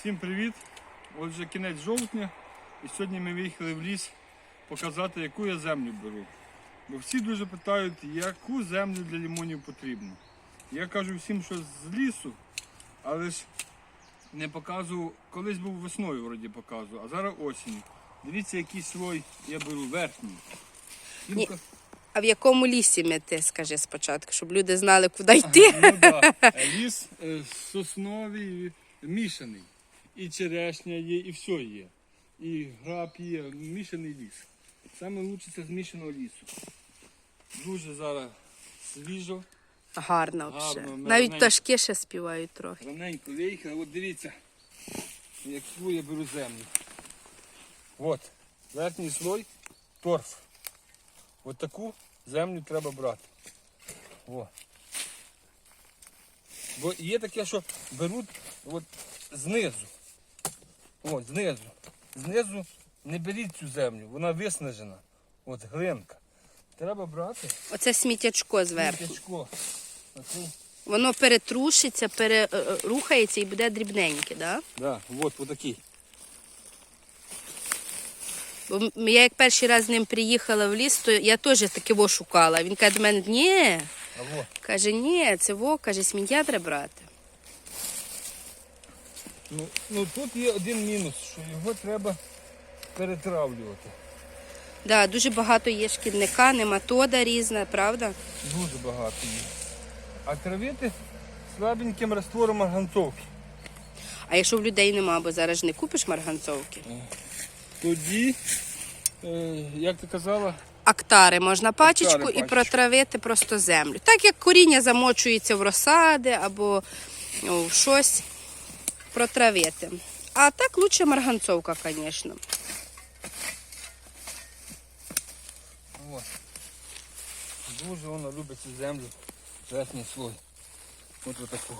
Всім привіт! Отже, кінець жовтня. І сьогодні ми виїхали в ліс показати, яку я землю беру. Бо всі дуже питають, яку землю для лимонів потрібно. Я кажу всім, що з лісу, але ж не показував, колись був весною вроді показував, а зараз осінь. Дивіться, який слой я беру верхній. Ні. А в якому лісі мети, скажи спочатку, щоб люди знали, куди йти. Ну, да. Ліс е, сосновий мішаний. І черешня є, і все є. І граб є, мішаний ліс. Саме лучше це з мішаного лісу. Дуже зараз свіжо, Гарно Гарно, вже. Навіть раненько. пташки ще співають трохи. раненько виїхали. От дивіться, яку я беру землю. От, верхній слой торф. От таку землю треба брати. О. Бо є таке, що беруть от знизу. От, знизу. Знизу не беріть цю землю, вона виснажена. От глинка. Треба брати Оце сміттячко зверху. Оцей. Воно перетрушиться, перерухається і буде дрібненьке, да? Да, от, отакий. Бо я як перший раз з ним приїхала в ліс, то я теж таке во шукала. Він каже до мене, ні. Каже, ні, це во, каже, сміття треба брати. Ну, ну тут є один мінус, що його треба перетравлювати. Да, дуже багато є шкідника, нематода різна, правда? Дуже багато є. А травити слабеньким раствором марганцовки. А якщо в людей нема, бо зараз ж не купиш марганцовки. Тоді, е, як ти казала, Актари можна пачечку Актари і пачечку. протравити просто землю. Так як коріння замочується в розсади або ну, в щось протравити. А так лучше марганцовка, звісно. от. дуже вона любить цю землю, верхній слой. От отаку.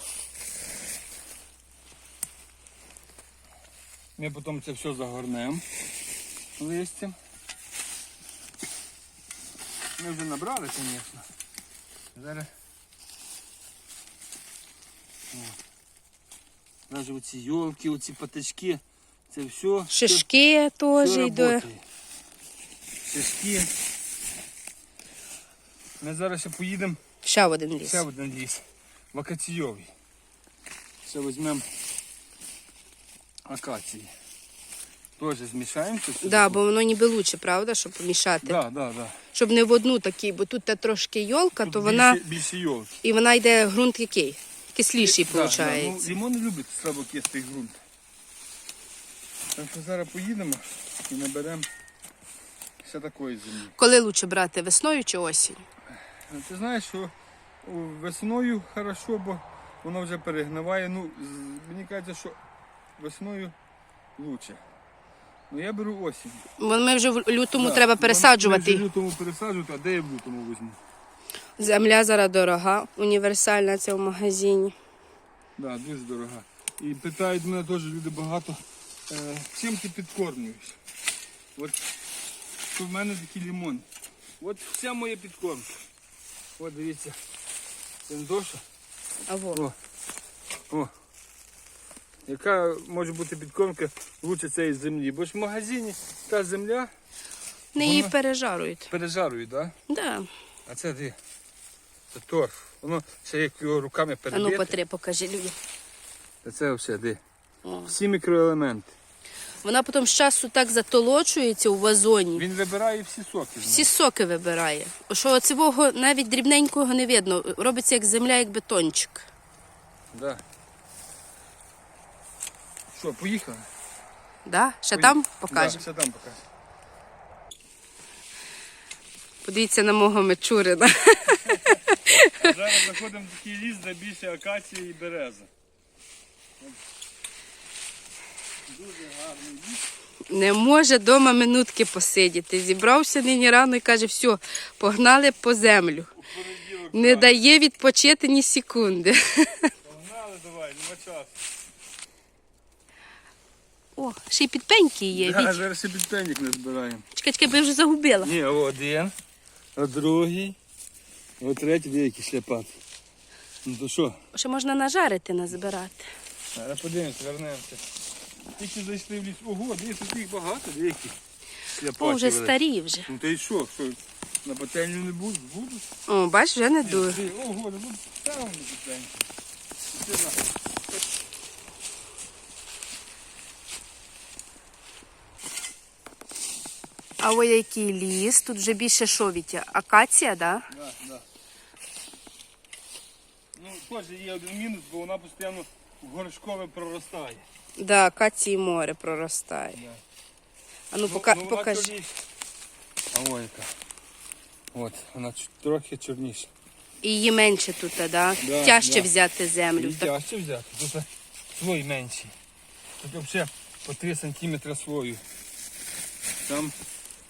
Ми потім це все загорнемо листям. Ми вже набрали, звісно. Зараз. О. Навіть оці йолки, оці патички, це все. Шишки теж работає. Шишки. Ми зараз ще поїдемо Ще в один ліс. ще в один ліс. Вакаційовий. Ще візьмемо акації. Теж змішаємо все. Да, бо воно ніби лучше, правда, щоб помішати. да, да, да. Щоб не в одну такий, бо тут та трошки йолка, то вона більше, більше йолки. і вона йде ґрунт який? Кисліший, Да, виходить. да, ну, любить слабокислий ґрунт. Так що зараз поїдемо і наберемо ще такої землі. Коли лучше брати весною чи осінь? Ти знаєш, що о, весною хорошо, бо воно вже перегниває. Ну, з- мені кажеться, що весною краще. Ну я беру осінь. Бо ми вже в лютому Да, треба бо пересаджувати. ми вже в лютому пересаджувати, а де я в лютому візьму? Земля зараз дорога, універсальна це в магазині. Да, дуже дорога. І питають мене теж люди багато, е, чим ти підкормлюєш? От в мене такий лимон. От вся моя підкормка. От дивіться. Сендоша. А во. О. О. Яка може бути підкормка лучше цієї землі? Бо ж в магазині та земля Не її пережарують. пережарують, так? Да? Да. А це де? Це торф. Воно ще як його руками А ну перебити. потри, покажи людям. Та це все де. О. Всі мікроелементи. Вона потім з часу так затолочується у вазоні. Він вибирає всі соки. Всі соки вибирає. Що оцього навіть дрібненького не видно. Робиться як земля, як бетончик. Да. Що, поїхали? Да? Ще Поїхали. там покажемо. Да, ще там покажемо. Подивіться на мого мечурина. Зараз заходимо в такий ліс, де більше акації і береза. Дуже гарний ліс. Не може дома минутки посидіти. Зібрався нині рано і каже, все, погнали по землю. Не дає відпочити ні секунди. погнали, давай, нема часу. О, ще й підпеньки є. Да, Віть. зараз ще підпенник не збираємо. Чекай, чекай, бо я вже загубила. Ні, один, а другий, а третій, де який шляпат. Ну то що? Ще можна нажарити, назбирати. Зараз подивимось, вернемося. Тільки зайшли в ліс. Ого, дивіться, тут їх багато, деякі. О, вже старі вже. Ну та й що, що на пательню не будуть? Будуть. О, бач, вже не дуже. Ти, Ого, не тут там на пательню. А ось який ліс, тут вже більше що, Вітя? Акація, да? Да, да. Ну, теж є один мінус, бо вона постійно горшкове проростає. Да, акації море проростає. Да. А ну, пока, вона покажи. чорніша. А ось яка. От, вона трохи чорніша. І її менше тут, да? Да, Тяжче да. взяти землю. Так, тяжче взяти. Тут слой менший. Тут взагалі по 3 см слою. Там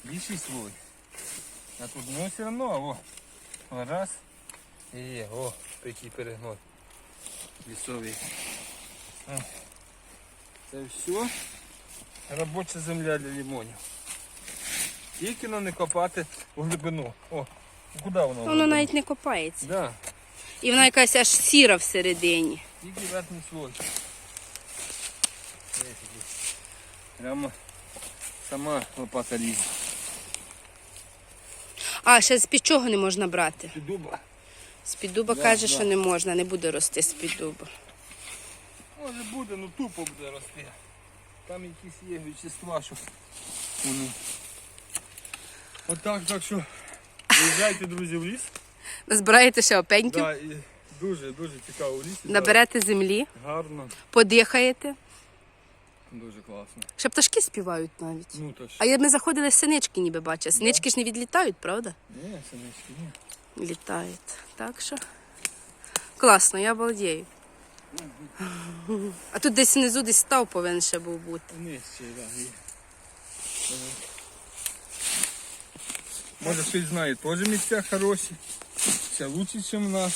більший слой. А тут ну все одно, о. Раз. І є, о, який перегной. Лісовий. О. Це все робоча земля для лимонів. Тільки нам не копати у глибину. О, куди воно? воно навіть не копається. Да. І вона якась аж сіра всередині. Тільки верхній слой. Прямо сама лопата лізе. А, ще з-під чого не можна брати? Під дуба. З-під дуба Да, каже, да. що не можна, не буде рости з-під дуба. Може буде, ну тупо буде рости. Там якісь є вещества, що вони. Отак, так що виїжджайте, друзі, в ліс. Збираєте ще опеньків, Да, і дуже, дуже цікаво в лісі. наберете землі, Гарно, подихаєте. Дуже класно. Ще пташки співають навіть. Ну то ж. А я- ми заходили, синички ніби бачили. Синички ж не відлітають, правда? Ні, синички, ні. Літають. Так що класно, я балдію. А тут десь внизу десь став повинен ще був бути. Ще, да, є. Може хтось знає, теж місця хороші. Ще лучше, ніж у нас.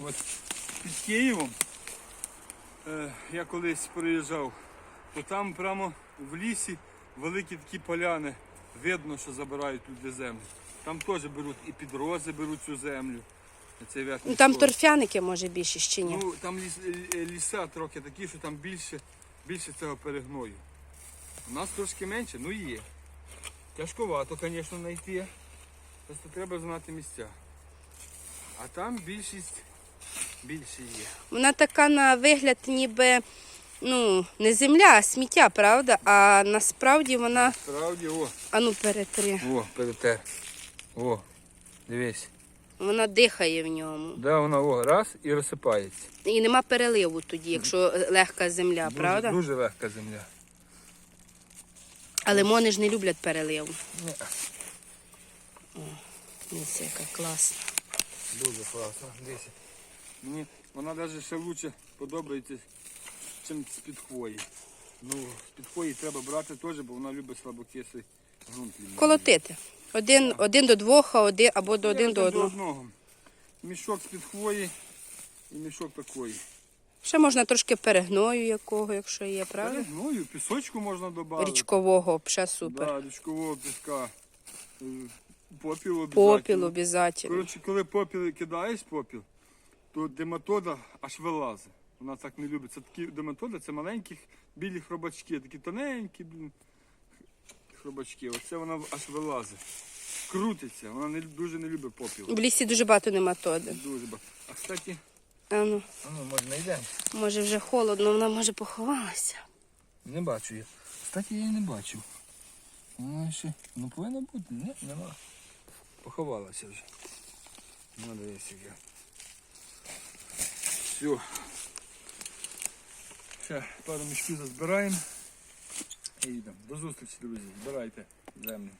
От під Києвом я колись приїжджав, то там прямо в лісі великі такі поляни. Видно, що забирають люди землю. Там теж беруть і під рози беруть цю землю. Верхній Ну, Там торфяники може більше ще ні. Ну, там ліс, е, ліса трохи такі, що там більше, більше цього перегною. У нас трошки менше, ну є. Тяжковато, звісно, знайти. Просто треба знати місця. А там більшість більше є. Вона така на вигляд, ніби ну, не земля, а сміття, правда? А насправді вона. Справді, о, Ану перетри. о, перетер. О, дивись. Вона дихає в ньому. Да, вона о, раз і розсипається. І нема переливу тоді, якщо легка земля, Дуже, правда? дуже легка земля. А лимони ж не люблять переливу. Ні, Ось яка класна. дуже класно. Дивіться. Мені вона навіть ще краще подобається, ніж з-під хвої. Ну, з-під хвої треба брати теж, бо вона любить слабокислий ґрунт. Колотити. Один, один до двох, а один, або до Ні, один до одного. одного. Мішок з-під хвої і мішок такої. Ще можна трошки перегною якого, якщо є, правда? Ну і пісочку можна додати. Річкового, ще супер. Да, річкового піска. Е, Попіл обов'язково. Попіл обов'язково. Коротше, коли попіл кидаєш попіл, то дематода аж вилазить. Вона так не любить. Це такі дематоди, це маленькі білі хробачки, такі тоненькі блін, хробачки. Оце вона аж вилазить. Крутиться, вона не, дуже не любить попіл. В лісі дуже багато нематоди. Дуже багато. А кстати, А ну, а ну, може знайдемо? може вже холодно, вона може поховалася. Не бачу я. Кстати, я її не бачив. Вона ще, ну повинна бути, ні, нема. Поховалася вже. Ну, дивись, яке. Все. Ще пару мішків зазбираємо. І йдемо. До зустрічі, друзі. Збирайте землю.